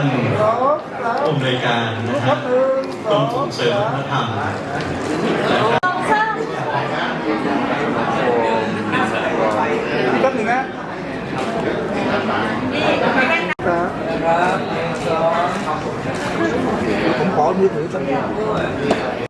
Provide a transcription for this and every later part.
านผู้อำนวยการนะครับกรมส่งเสริมวัฒนธรรมนะครับแป๊บหนึงนะผมขอมือถือสักนิด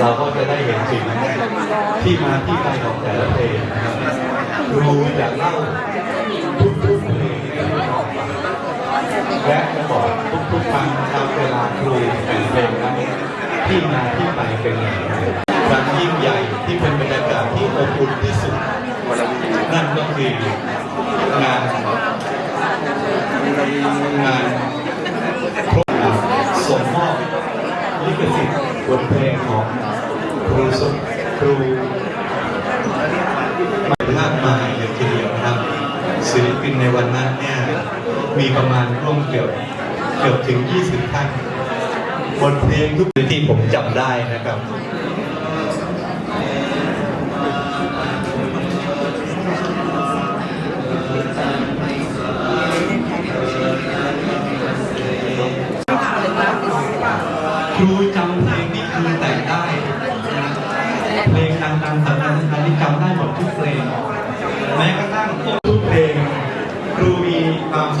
เราก็จะได้เห็นถึงที่มาที่ไปของแต่ละเพลงนะครับครูจะเล่าทุกๆเพลง และจะบอกทุกๆครั้งนะครับเวลาครูแต่งเพลงนั้นที่มาที่ไปเป็นอย่างไรครั้งยิ่งใหญ่ที่เป็นบรรยากาศที่อบอุ่นที่สุดนั่นก็คืองานงานส่งมมอบลิขสิทธิ์บทเพลงของครูสครูมากมายเลยทีเดียวนะครับศิลปินในวันนั้นเนี่ย มีประมาณร่วมเกือบเกือบถึง 20ท่านบทเพลงทุกที่ผมจำได้นะครับ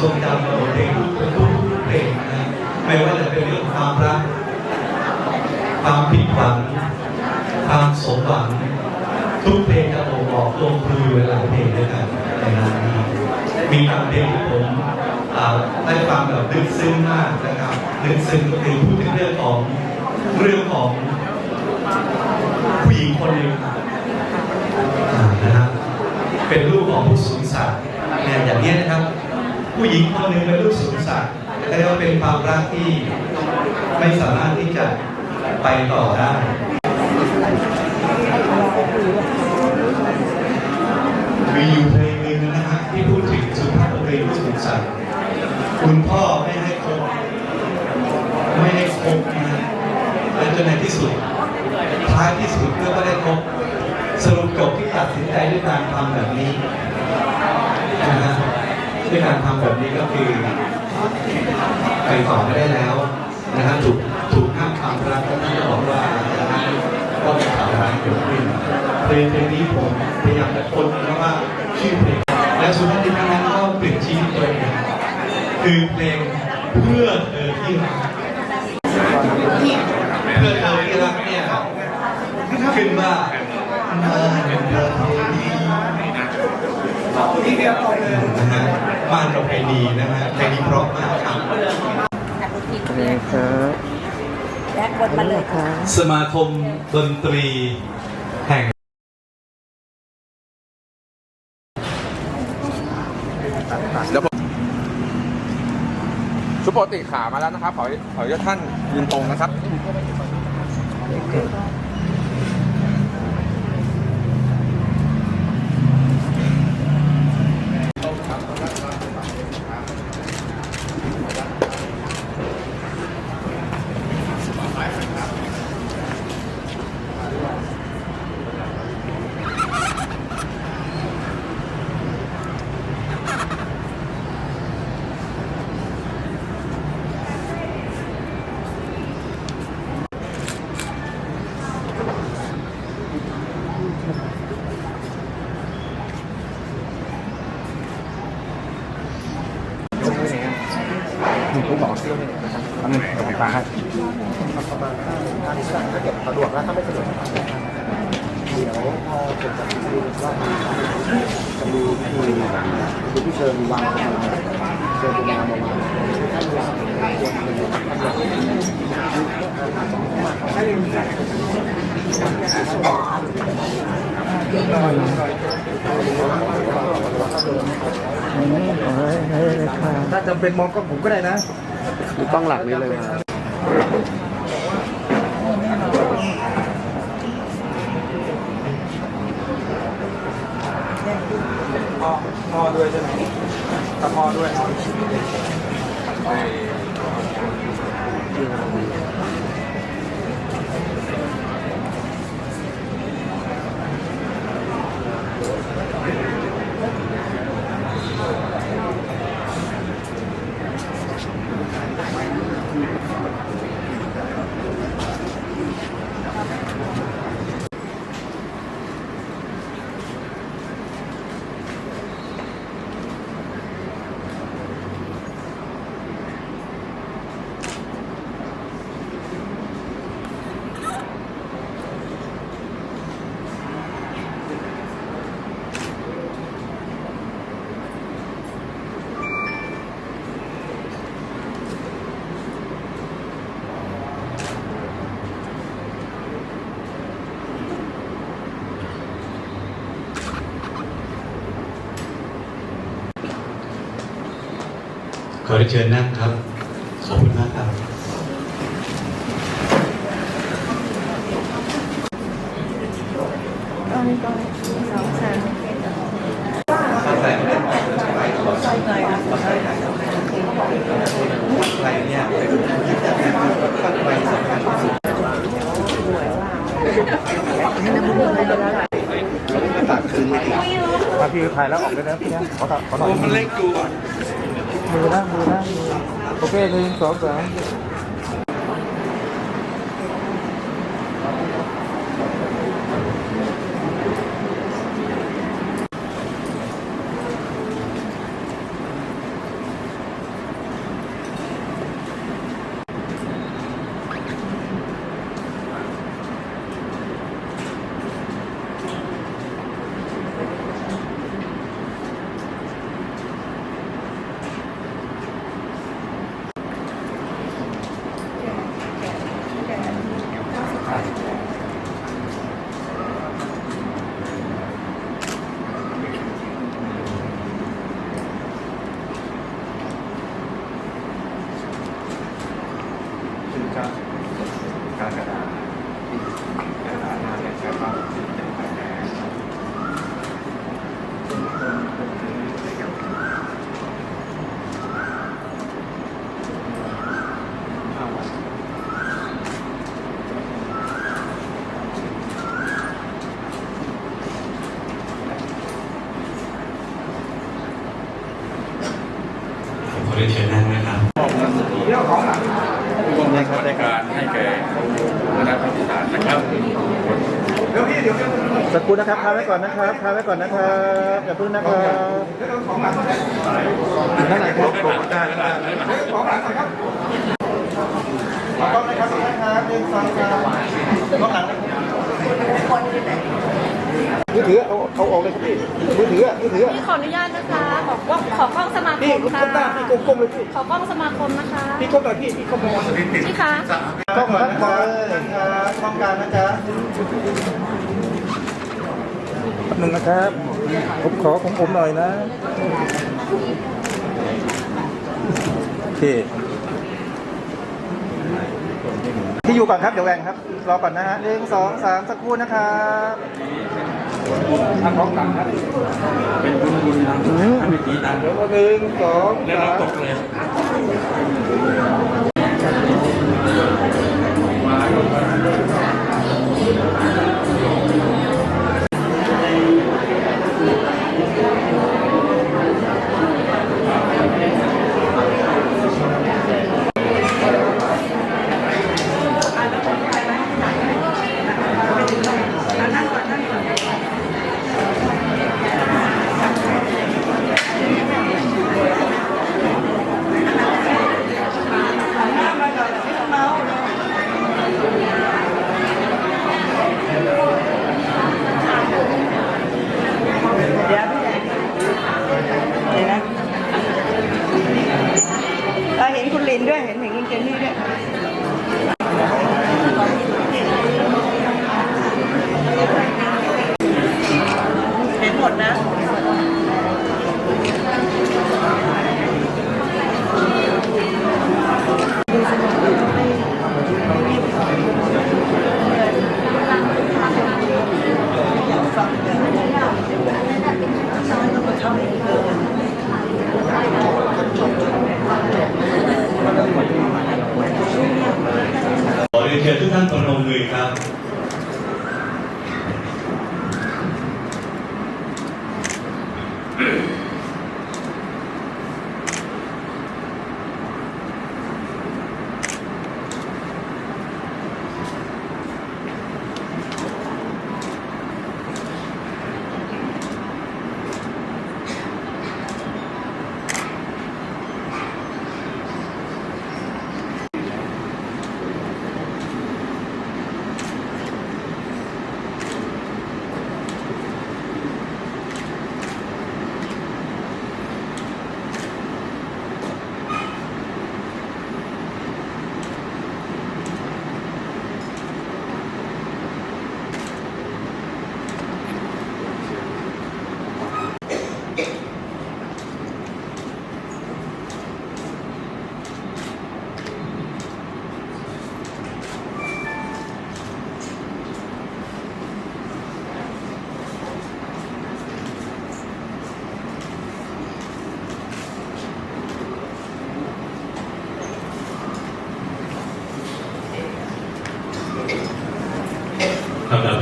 ทรงจำของเพลงทุกทุกทุกเพลงนะไม่ว่าจะเป็นเรื่องความรัก ความผิดหวัง ความสมหวัง ทุกเพลงจะบ่งบอกตัวครูเวลาเพลงด้วยกันในงานนี้มีบางเพลงที่ผมอาได้ฟังแบบลึกซึ้งมากนะครับลึกซึ้งก็คือพูดถึงเรื่องของเรื่องของผู้หญิงคนหนึ่งนะครับเป็นลูกของผู้สูงศักดิ์เนี่ยอย่างนี้นะครับ ผู้หญิงคนหนึ่งเป็นลูกสูงศักดิ์เรียกว่าเป็นความรักที่ไม่สามารถที่จะไปต่อได้มีอยู่เพลงหนึ่งนะฮะที่พูดถึงสุภาพสตรีผู้สูงศักดิ์คุณพ่อไม่ให้คบไม่ให้คบนะฮะและจนในที่สุดท้ายที่สุดก็ไม่ได้คบสรุปจบที่ตัดสินใจด้วยการทำแบบนี้นะฮะ ด้วยการทำแบบนี้ก็คือไปต่อไม่ได้แล้วนะฮะถูกถูกห้ามความรักแล้วท่านก็บอกว่าก็มีข่าวร้ายเกิดขึ้นเพลงเพลงนี้ผมพยายามจะค้นนะว่าชื่อเพลงและสุดท้ายที่นั้นก็เปลี่ยนชีวิตตัวเองคือเพลงเพื่อเธอที่รักเพื่อเธอที่รักเนี่ยขึ้นว่ามาเป็นประเพณีนะฮะ บ้านประเพณีนะฮะเพลงนี้เพราะมากครับนี่ครับและวนมาเลยค่ะสมาคมดนตรีแห่งแล้วผมชุดปกติขามาแล้วนะครับขอขอให้ท่านยืนตรงนะครับ นะครับทำหนึ่งของฟ้าประมาณถ้าเก็บสะดวกแล้วถ้าไม่สะดวกเดี๋ยวพอเสร็จจากที่ว่าจะมีคือคือที่เชิญวางเชิญเป็นงานมาวางท่านวางควรเป็นท่านวางให้เถ้าจำเป็นมองกล้องผมก็ได้นะ ดูกล้องหลักนี้เลยครับพ่อพ่อด้วยใช่ไหมพ่อด้วย ขอได้เชิญนั่งครับ ขอบคุณมากครับใส่ไม่ได้ใส่ไงใส่เนี่ยตั้งไปสำคัญที่สุดตัดคืนไม่ถึงมาพี่ถ่ายแล้วออกเลยนะพี่นะขอถ่ายขอหน่อย มันเล็กดูก่อน มือนะมือนะมือโอเคหนึ่งสองสาม ถึงจะการกระดาษกระดาษหน้าเนี่ยใช้ความสิบเป็นแผล ขอได้เชิญนั่งนะครับ ร่วมในการให้แก่คณะผู้บริหารนะครับ สักครู่ นะครับคาไว้ก่อนนะครับคาไว้ก่อนนะครับอย่าพิ่งนะครับนั่นไหนครับขอบได้แล้วของหลังครับขอบคุณนะครับนะครับหนึ่งสองสามกล้องหลังมือถือเอาเอาออกเลยครับพี่มือถือมือถือพี่ขออนุญาตนะคะขอกล้องขอกล้องสมาคพี่มก้ค่ะมหน้าพี่ก้มๆเลยพี่ขอกล้องสมาคมนะคะพี่ก้มหน่อยพี่พี่ก้มหน่อยพี่คะกล้องหลังนะครับกล้องกลางนะจ๊ะ หนึ่งนะครับ ผมขอของผมหน่อยนะ โอเค ที่อยู่ก่อนครับ เดี๋ยวแหวงครับ รอก่อนนะฮะหนึ่งสองสามสักครู่นะครับทางของหลังครับ เป็นบุญบุญทางทำพิธีตามเดี๋ยวหนึ่งสองแล้วสาเรามตกเลยเดี๋ยวนะเราเห็นคุณลิน ด้วยเห็นเห็นคุณเจนนี่ด้วย เห็นหมดนะ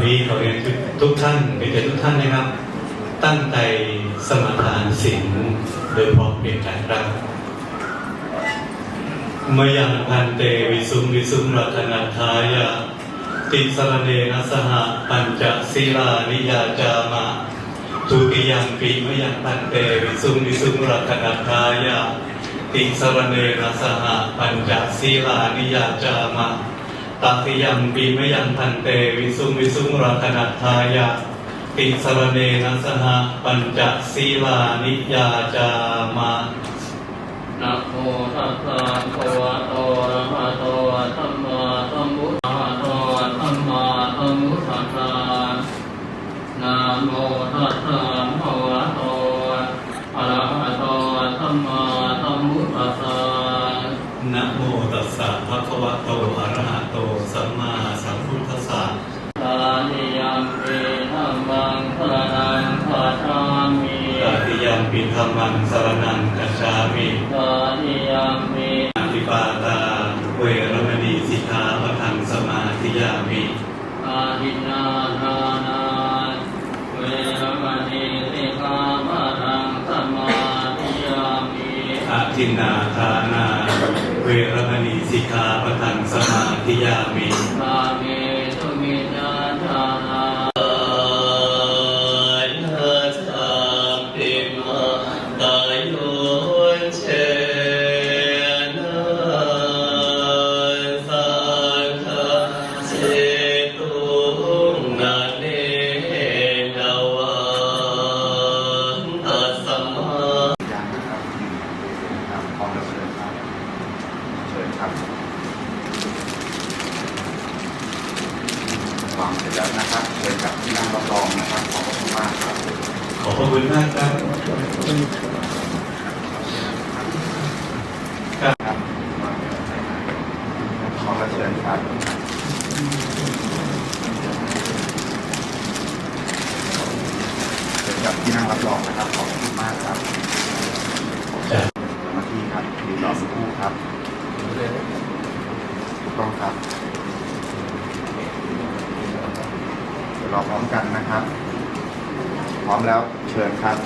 นี้ขอเรียนทุกท่านเป็นทุกท่านนะครับ ตั้งใจสมาทานศีลโดยพร้อมเพรียงกันครับมยังพันเตวิสุงวิสุงรัตนาทายะติสรเนนะสหปัญจศีลานิยาจามะทุติยังปีมยังพันเตวิสุงวิสุงรัตนาทายะติสรเนนะสหปัญจศีลานิยาจามะ ตัติยัมปีมยังพันเตวิสุงวิสุงรัตนัทายะติสรเนนะสหปัญจศีลานิยาจามะนะโมตัสสะภะวะโตอะระหะโตสัมมาสัมพุทธัสสะสัมมาสัมพุทธัสสะนะโมตัสสะภะคะวะโตอะระหะโตสัมมาสัมพุทธัสสะนะโมตัสสะภะคะวะโตอะ ปิธัมมังสรนังกัจฉามิตานิยัมปิอธิปาตาเวรมณีสิกขาปะทังสมาธิยามิอาทินนาทานาเวรมณีสิกขาปะทังสมาธิยามิอาทินนาทานาเวรมณีสิกขาปะทังสมาธิยามิ วางเสร็จแล้วนะครับเชิญกับที่นั่งรับรองนะครับ ขอบคุณมากครับ ขอบพระคุณมากครับครับขอรับเชิญครับเชิญกับที่นั่งรับรองนะครับขอบคุณมากครับ จ้ะ มาที่ครับดีรอสักครู่ครับถูกต้องครับเดี๋ ยวรอพร้อมกันนะครับ พร้อมแล้วเชิญครับ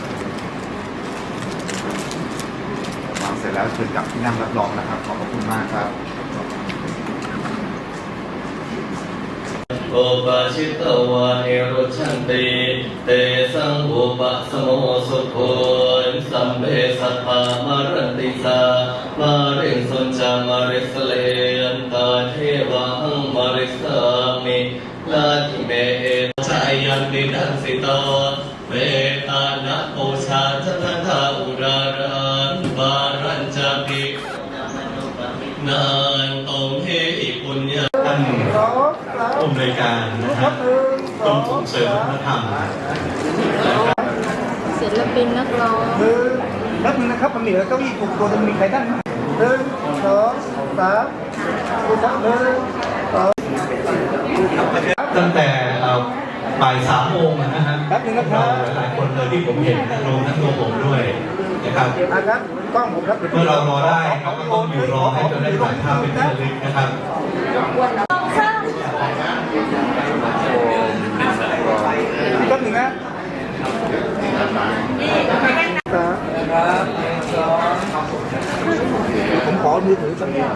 วางเสร็จแล้วเชิญกลับที่นั่งรับรองนะครับ ขอบพระคุณมากครับโอปะชิตวานิรุชันติเตสังอุปสมโมสุโคนสัมเพสัพพามารันติสามาริสุนจามาริสเลนตาเทวังมาริสามิลาทิเมเอ ยันติดันสิโตเวตานะโอชาจนะทาอุรารันบารัญจาปินานตงเฮหิปุญญาท่านผู้อำนวยการนะครับกรมส่งเสริมวัฒนธรรมศิลปินนักร้องคือแป๊บนึงนะครับมันมีเก้าอี้ถูกตัวจะมีใครนั่งไหนึ่งสองสามคุณครับหนึ่งสอง ตั้งแต่เอ่อ บ่ายสามโมงนะฮะแป๊บนึงนะครับเราหลายๆคนเลยที่ผมเห็นรวมทั้งตัวผมด้วยนะครับอะครับกล้องผมครับเมื่อเรารอได้เราก็ต้องอยู่รอให้จนได้ถ่ายภาพเป็นที่ระลึกนะครับแป๊บนึงนะผมขอมือถือสักนิด